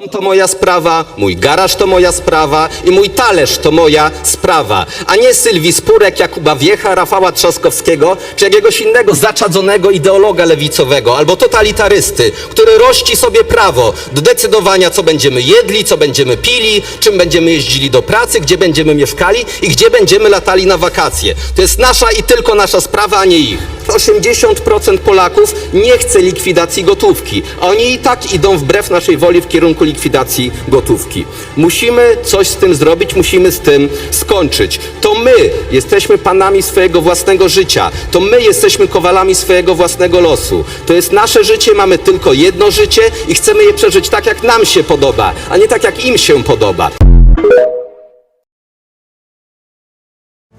Dom to moja sprawa, mój garaż to moja sprawa i mój talerz to moja sprawa, a nie Sylwii Spurek, Jakuba Wiecha, Rafała Trzaskowskiego czy jakiegoś innego zaczadzonego ideologa lewicowego albo totalitarysty, który rości sobie prawo do decydowania, co będziemy jedli, co będziemy pili, czym będziemy jeździli do pracy, gdzie będziemy mieszkali i gdzie będziemy latali na wakacje. To jest nasza i tylko nasza sprawa, a nie ich. 80% Polaków nie chce likwidacji gotówki, oni i tak idą wbrew naszej woli w kierunku likwidacji gotówki. Musimy coś z tym zrobić, musimy z tym skończyć. To my jesteśmy panami swojego własnego życia, to my jesteśmy kowalami swojego własnego losu. To jest nasze życie, mamy tylko jedno życie i chcemy je przeżyć tak, jak nam się podoba, a nie tak, jak im się podoba.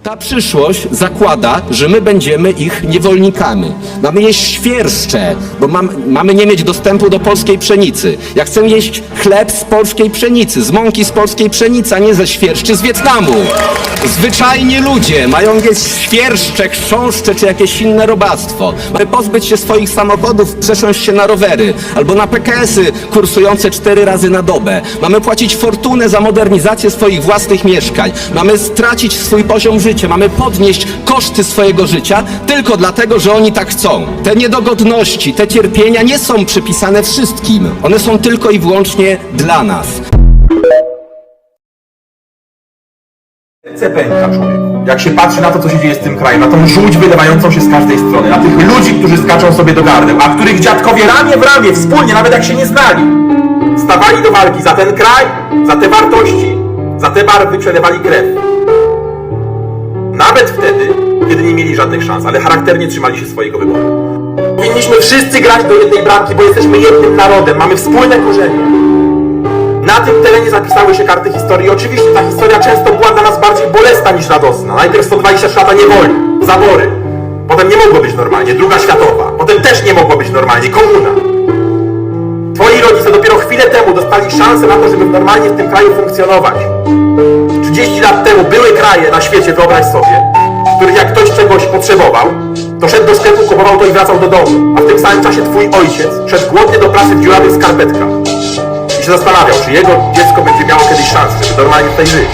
Ta przyszłość zakłada, że my będziemy ich niewolnikami. Mamy jeść świerszcze, bo mam, mamy nie mieć dostępu do polskiej pszenicy. Ja chcę jeść chleb z polskiej pszenicy, z mąki z polskiej pszenicy, a nie ze świerszczy z Wietnamu. Zwyczajnie ludzie mają jeść świerszcze, chrząszcze czy jakieś inne robactwo. Mamy pozbyć się swoich samochodów, przesiąść się na rowery albo na PKS-y kursujące cztery razy na dobę. Mamy płacić fortunę za modernizację swoich własnych mieszkań. Mamy stracić swój poziom życia. Mamy podnieść koszty swojego życia tylko dlatego, że oni tak chcą. Te niedogodności, te cierpienia nie są przypisane wszystkim. One są tylko i wyłącznie dla nas. Serce człowieku. Jak się patrzy na to, co się dzieje z tym krajem, na tą żółć wylewającą się z każdej strony, na tych ludzi, którzy skaczą sobie do gardeł, a których dziadkowie ramię w ramię, wspólnie, nawet jak się nie znali, stawali do walki za ten kraj, za te wartości, za te barwy, przelewali krew. Nawet wtedy, kiedy nie mieli żadnych szans, ale charakternie trzymali się swojego wyboru. Powinniśmy wszyscy grać do jednej bramki, bo jesteśmy jednym narodem, mamy wspólne korzenie. Na tym terenie zapisały się karty historii. Oczywiście ta historia często była dla nas bardziej bolesna niż radosna. Najpierw 123 lata niewoli, zabory. Potem nie mogło być normalnie, druga światowa. Potem też nie mogło być normalnie, komuna. Twoi rodzice dopiero chwilę temu dostali szansę na to, żeby normalnie w tym kraju funkcjonować. 30 lat temu były kraje na świecie, wyobraź sobie, w których jak ktoś czegoś potrzebował, to szedł do sklepu, kupował to i wracał do domu. A w tym samym czasie twój ojciec szedł głodnie do pracy w dziurawych skarpetkach i się zastanawiał, czy jego dziecko będzie miało kiedyś szansę, żeby normalnie tutaj żyć.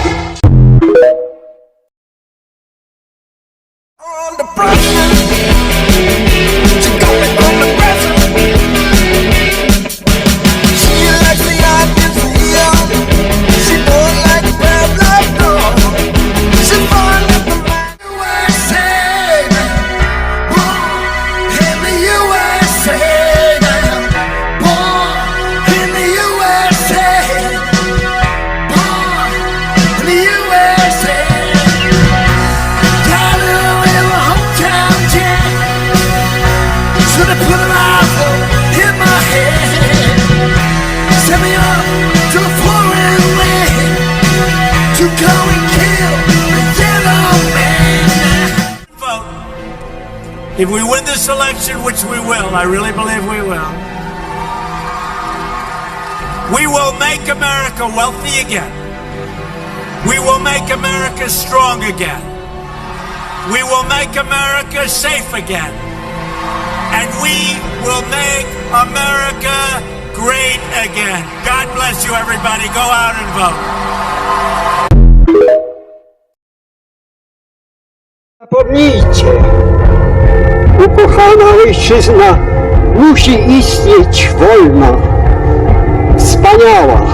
Vote. If we win this election, which we will, I really believe we will, we will make America wealthy again. We will make America strong again. We will make America safe again. And we will make America great again. God bless you, everybody. Go out and vote. Zapomnijcie, ukochana ojczyzna musi istnieć wolna, wspaniała.